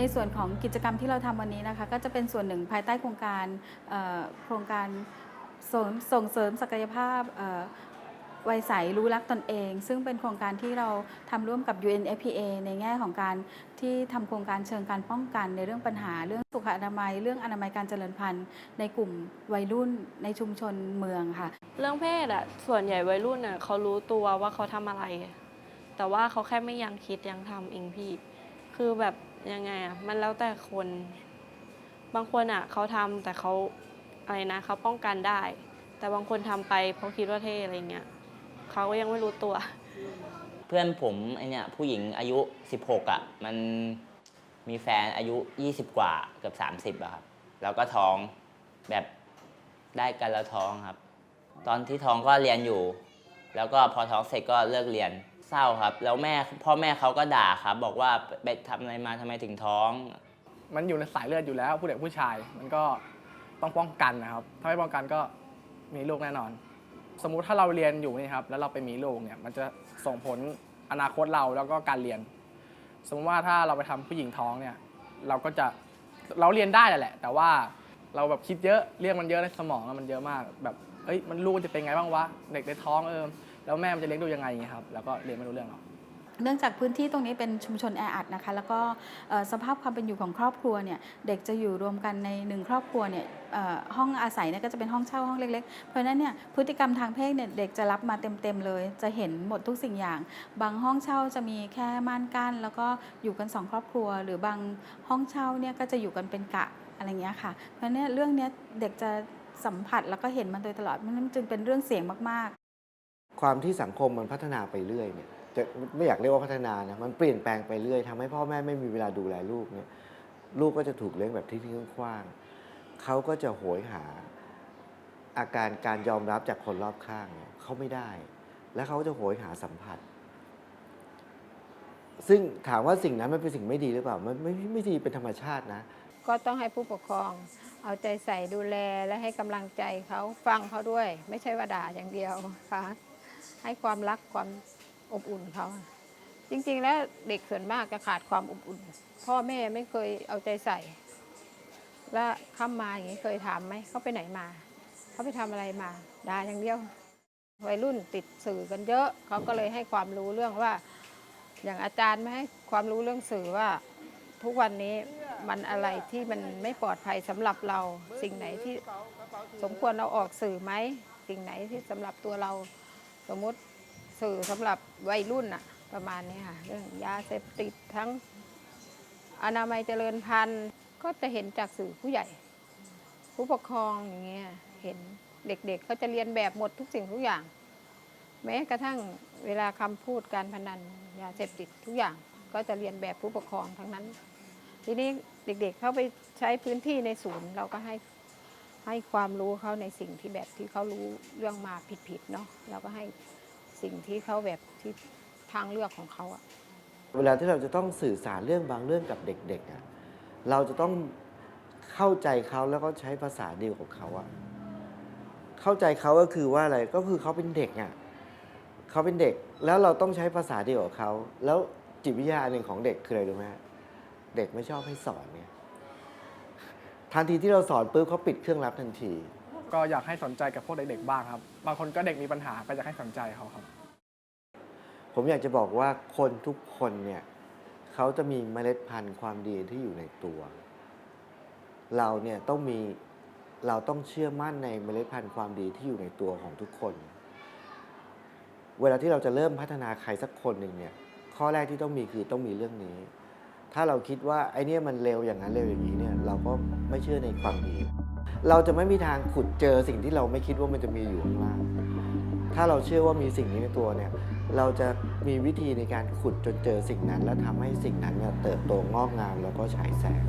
ในส่วนของกิจกรรมที่เราทำวันนี้นะคะ ก็จะเป็นส่วนหนึ่งภายใต้โครงการโครงการส่งส่งเสริมศักยภาพวัยใสรู้รักตนเอง ซึ่งเป็นโครงการที่เราทำร่วมกับ UNFPA ในแง่ของการที่ทำโครงการเชิงการป้องกันในเรื่องปัญหา เรื่องสุขอนามัย เรื่องอนามัยการเจริญพันธุ์ ในกลุ่มวัยรุ่นในชุมชนเมืองค่ะ เรื่องเพศอะส่วนใหญ่วัยรุ่นอะเขารู้ตัวว่าเขาทำอะไร แต่ว่าเขาแค่ไม่ยังคิดยังทำเองพี่ คือแบบยังไงอะมันแล้วแต่คน บางคนอะเขาทำแต่เขาอะไรนะเขาป้องกันได้ แต่บางคนทำไปเพราะคิดว่าเท่อะไรเงี้ยเขาก็ยังไม่รู้ตัว เพื่อนผมไอเนี่ยผู้หญิงอายุ 16อะมันมีแฟนอายุ 20 กว่าเกือบ30อะครับแล้วก็ท้องแบบได้กันแล้วท้องครับ ตอนที่ท้องก็เรียนอยู่ แล้วก็พอท้องเสร็จก็เลิกเรียน เศร้าครับ แล้วแม่พ่อแม่เขาก็ด่าครับ บอกว่าไปทำอะไรมาทำไมถึงท้อง มันอยู่ในสายเลือดอยู่แล้วผู้เด็กผู้ชาย มันก็ต้องป้องกันนะครับ ถ้าไม่ป้องกันก็มีลูกแน่นอน สมมุติถ้าเราเรียนอยู่นี่ครับ แล้วเราไปมีลูกเนี่ย มันจะส่งผลอนาคตเราแล้วก็การเรียน สมมติว่าถ้าเราไปทำผู้หญิงท้องเนี่ย เราก็จะเราเรียนได้แหละ แต่ว่าเราแบบคิดเยอะเรื่องมันเยอะในสมองมันเยอะมากแบบเอ้ยมันลูกจะเป็นไงบ้างวะเด็กในท้องเออ แล้วแม่มันจะเลี้ยงดูยังไงอย่างเงี้ยครับแล้วก็เรียนไม่รู้เรื่องหรอกเนื่องจากพื้นที่ตรงนี้เป็นชุมชนแออัดนะคะ แล้วก็สภาพความเป็นอยู่ของครอบครัวเนี่ยเด็กจะอยู่รวมกันในหนึ่งครอบครัวเนี่ยห้องอาศัยเนี่ยก็จะเป็นห้องเช่าห้องเล็กๆ เพราะนั้นเนี่ยพฤติกรรมทางเพศเนี่ยเด็กจะรับมาเต็มๆเลย จะเห็นหมดทุกสิ่งอย่าง บางห้องเช่าจะมีแค่ม่านกั้น แล้วก็อยู่กันสองครอบครัว หรือบางห้องเช่าเนี่ยก็จะอยู่กันเป็นกะอะไรเงี้ยค่ะเพราะนั้นเรื่องเนี้ยเด็กจะสัมผัสแล้วก็เห็นมันโดยตลอดมันจึงเป็นเรื่องเสียงมากๆ ความที่สังคมมันพัฒนาไปเรื่อยเนี่ยจะไม่อยากเรียกว่าพัฒนานะมันเปลี่ยนแปลงไปเรื่อยทำให้พ่อแม่ไม่มีเวลาดูแลลูกเนี่ยลูกก็จะถูกเลี้ยงแบบที่ทิ้งขว้างเขาก็จะโหยหาอาการการยอมรับจากคนรอบข้างเนี่ยเขาไม่ได้ และเขาจะโหยหาสัมผัส ซึ่งถามว่าสิ่งนั้นมันเป็นสิ่งไม่ดีหรือเปล่ามันไม่ไม่ดีเป็นธรรมชาตินะ ก็ต้องให้ผู้ปกครอง เอาใจใส่ดูแลและให้กำลังใจเขาฟังเขาด้วย ไม่ใช่ว่าด่าอย่างเดียวค่ะ ให้ความรักความอบอุ่นเขาจริงๆ แล้วเด็กส่วนมากจะขาดความอบอุ่น พ่อแม่ไม่เคยเอาใจใส่ แล้วข้ามาอย่างนี้เคยถามไหมเขาไปไหนมาเขาไปทำอะไรมาด่าอย่างเดียววัยรุ่นติดสื่อกันเยอะเขาก็เลยให้ความรู้เรื่องว่า อย่างอาจารย์ไม่ให้ความรู้เรื่องสื่อว่า ทุกวันนี้มันอะไรที่มันไม่ปลอดภัยสำหรับเรา สิ่งไหนที่สมควรเราออกสื่อไหมสิ่งไหนที่สำหรับตัวเรา สมมติสื่อสำหรับวัยรุ่นอะประมาณนี้ค่ะ เรื่องยาเสพติดทั้งอนามัยเจริญพันธุ์ก็จะเห็นจากสื่อผู้ใหญ่ ผู้ปกครองอย่างเงี้ยเห็นเด็กๆเขาจะเรียนแบบหมดทุกสิ่งทุกอย่าง แม้กระทั่งเวลาคำพูดการพนันยาเสพติดทุกอย่างก็จะเรียนแบบผู้ปกครองทั้งนั้น ทีนี้เด็กๆเข้าไปใช้พื้นที่ในศูนย์เราก็ให้ ให้ความรู้เขาในสิ่งที่แบบที่เขารู้เรื่องมาผิดๆเนาะเราก็ให้สิ่งที่เขาแบบที่ทางเลือกของเขาอะเวลาที่เราจะต้องสื่อสารเรื่องบางเรื่องกับเด็กๆอะเราจะต้องเข้าใจเขาแล้วก็ใช้ภาษาเดียวกับเขาอะเข้าใจเขาก็คือว่าอะไรก็คือเขาเป็นเด็กอะเขาเป็นเด็กแล้วเราต้องใช้ภาษาเดียวกับเขาแล้วจิตวิทยาหนึ่งของเด็กคืออะไรรู้ไหมเด็กไม่ชอบให้สอนเนี่ย ทันทีที่เราสอนปุ๊บเขาปิดเครื่องรับทันที ก็อยากให้สนใจกับพวกเด็กๆบ้างครับ บางคนก็เด็กมีปัญหาก็อยากให้สนใจเขาครับ ผมอยากจะบอกว่าคนทุกคนเนี่ยเขาจะมีเมล็ดพันธุ์ความดีที่อยู่ในตัว เราเนี่ยต้องมีเราต้องเชื่อมั่นในเมล็ดพันธุ์ความดีที่อยู่ในตัวของทุกคน เวลาที่เราจะเริ่มพัฒนาใครสักคนหนึ่งเนี่ยข้อแรกที่ต้องมีคือต้องมีเรื่องนี้ ถ้าเราคิดว่าไอเนี้ยมันเร็วอย่างนั้นเร็วอย่างนี้เนี่ยเราก็ไม่เชื่อในความดี เราจะไม่มีทางขุดเจอสิ่งที่เราไม่คิดว่ามันจะมีอยู่ข้างล่างถ้าเราเชื่อว่ามีสิ่งนี้ในตัวเนี่ยเราจะมีวิธีในการขุดจนเจอสิ่งนั้น แล้วทำให้สิ่งนั้นเนี่ยเติบโตงอกงามแล้วก็ฉายแสง